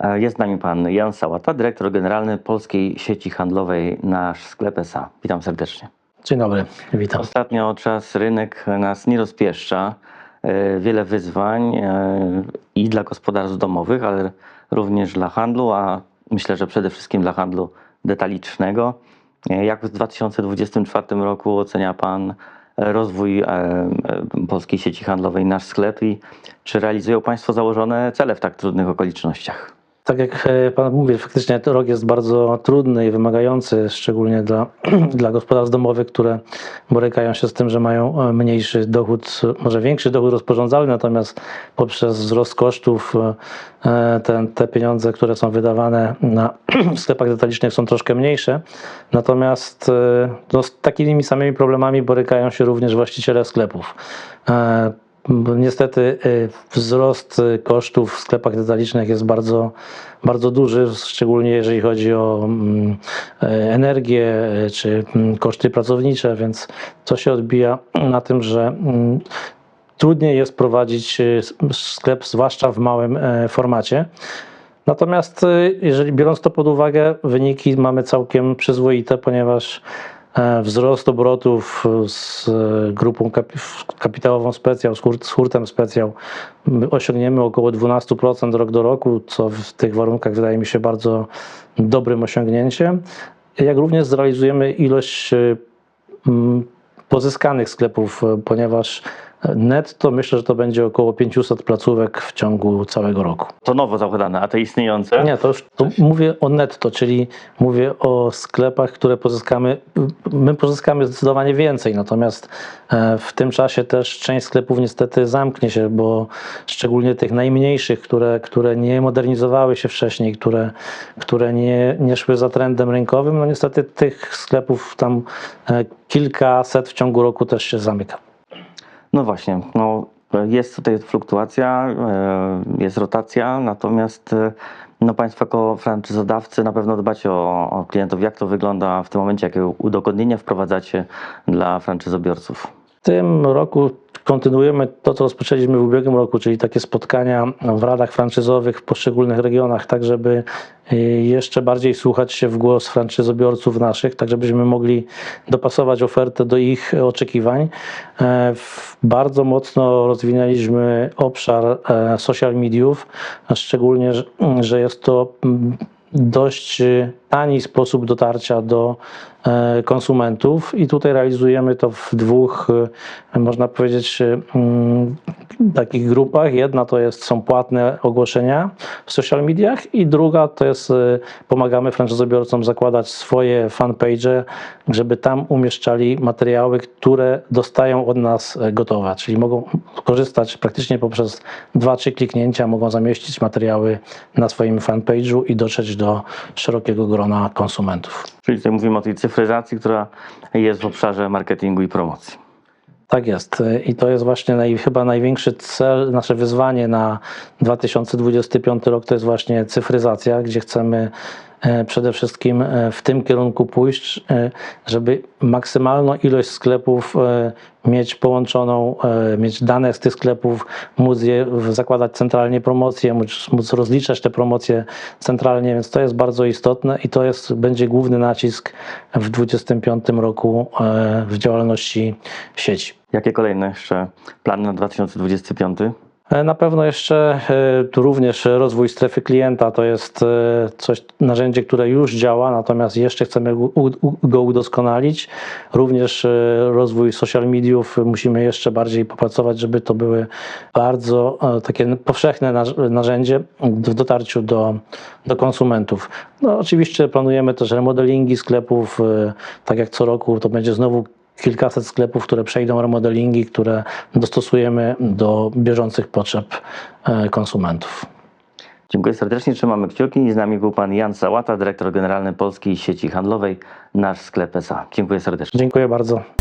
E, Jest z nami pan Jan Sałata, dyrektor generalny Polskiej Sieci Handlowej Nasz Sklep S.A. Witam serdecznie. Dzień dobry, witam. Ostatnio czas rynek nas nie rozpieszcza. E, Wiele wyzwań e, i dla gospodarstw domowych, ale również dla handlu, a myślę, że przede wszystkim dla handlu detalicznego. Jak w 2024 roku ocenia Pan rozwój polskiej sieci handlowej Nasz Sklep i czy realizują Państwo założone cele w tak trudnych okolicznościach? Tak jak e, Pan mówi, faktycznie rok jest bardzo trudny i wymagający, szczególnie dla, dla gospodarstw domowych, które borykają się z tym, że mają e, mniejszy dochód, może większy dochód rozporządzalny, natomiast poprzez wzrost kosztów e, te, te pieniądze, które są wydawane na w sklepach detalicznych są troszkę mniejsze. Natomiast no, z takimi samymi problemami borykają się również właściciele sklepów. Niestety y, wzrost y, kosztów w sklepach detalicznych jest bardzo, bardzo duży, szczególnie jeżeli chodzi o mm, e, energię y, czy mm, koszty pracownicze, więc to się odbija na tym, że mm, trudniej jest prowadzić y, sklep, zwłaszcza w małym e, formacie. Natomiast y, jeżeli biorąc to pod uwagę, wyniki mamy całkiem przyzwoite, ponieważ wzrost obrotów z e, grupą kapi- kapitałową specjal, z, hurt, z hurtem specjal my osiągniemy około 12% rok do roku, co w tych warunkach wydaje mi się bardzo dobrym osiągnięciem. Jak również zrealizujemy ilość e, pozyskanych sklepów, e, ponieważ netto myślę, że to będzie około 500 placówek w ciągu całego roku. To nowo zakładane, a te istniejące? Nie, to już to mówię o netto, czyli mówię o sklepach, które pozyskamy. My pozyskamy zdecydowanie więcej, natomiast e, w tym czasie też część sklepów niestety zamknie się, bo szczególnie tych najmniejszych, które, które nie modernizowały się wcześniej, które, które nie, nie szły za trendem rynkowym, no niestety tych sklepów tam e, kilkaset w ciągu roku też się zamyka. No właśnie, no, jest tutaj fluktuacja, e, jest rotacja, natomiast e, no, Państwo jako franczyzodawcy na pewno dbacie o, o klientów. Jak to wygląda w tym momencie? Jakie udogodnienia wprowadzacie dla franczyzobiorców? W tym roku kontynuujemy to, co rozpoczęliśmy w ubiegłym roku, czyli takie spotkania w radach franczyzowych w poszczególnych regionach, tak żeby y, jeszcze bardziej słuchać się w głos franczyzobiorców naszych, tak żebyśmy mogli dopasować ofertę do ich oczekiwań. E, Bardzo mocno rozwinęliśmy obszar e, social mediów, szczególnie, że- jest to dość y, tani sposób dotarcia do e, konsumentów i tutaj realizujemy to w dwóch, y, można powiedzieć, y, mm, takich grupach. Jedna to jest, są płatne ogłoszenia w social mediach i druga to jest, y, pomagamy franczyzobiorcom zakładać swoje fanpage, żeby tam umieszczali materiały, które dostają od nas e, gotowe, czyli mogą korzystać praktycznie poprzez dwa, trzy kliknięcia, mogą zamieścić materiały na swoim fanpage'u i dotrzeć do szerokiego grona konsumentów. Czyli tutaj mówimy o tej cyfryzacji, która jest w obszarze marketingu i promocji. Tak jest. I to jest właśnie naj, chyba największy cel, nasze wyzwanie na 2025 rok to jest właśnie cyfryzacja, gdzie chcemy przede wszystkim e, w tym kierunku pójść, e, żeby maksymalną ilość sklepów e, mieć połączoną, e, mieć dane z tych sklepów, móc je zakładać centralnie promocje, móc, móc rozliczać te promocje centralnie, więc to jest bardzo istotne i to jest, będzie główny nacisk w 2025 roku e, w działalności sieci. Jakie kolejne jeszcze plany na 2025? E, Na pewno jeszcze e, tu również rozwój strefy klienta to jest e, coś, narzędzie, które już działa, natomiast jeszcze chcemy go udoskonalić. Również rozwój social mediów musimy jeszcze bardziej popracować, żeby to były bardzo takie powszechne narzędzie w dotarciu do, do konsumentów. No, oczywiście planujemy też remodelingi sklepów, tak jak co roku to będzie znowu kilkaset sklepów, które przejdą remodelingi, które dostosujemy do bieżących potrzeb e, konsumentów. Dziękuję serdecznie, trzymamy kciuki. Z nami był pan Jan Sałata, dyrektor generalny Polskiej Sieci Handlowej Nasz Sklep S.A. Dziękuję serdecznie. Dziękuję bardzo.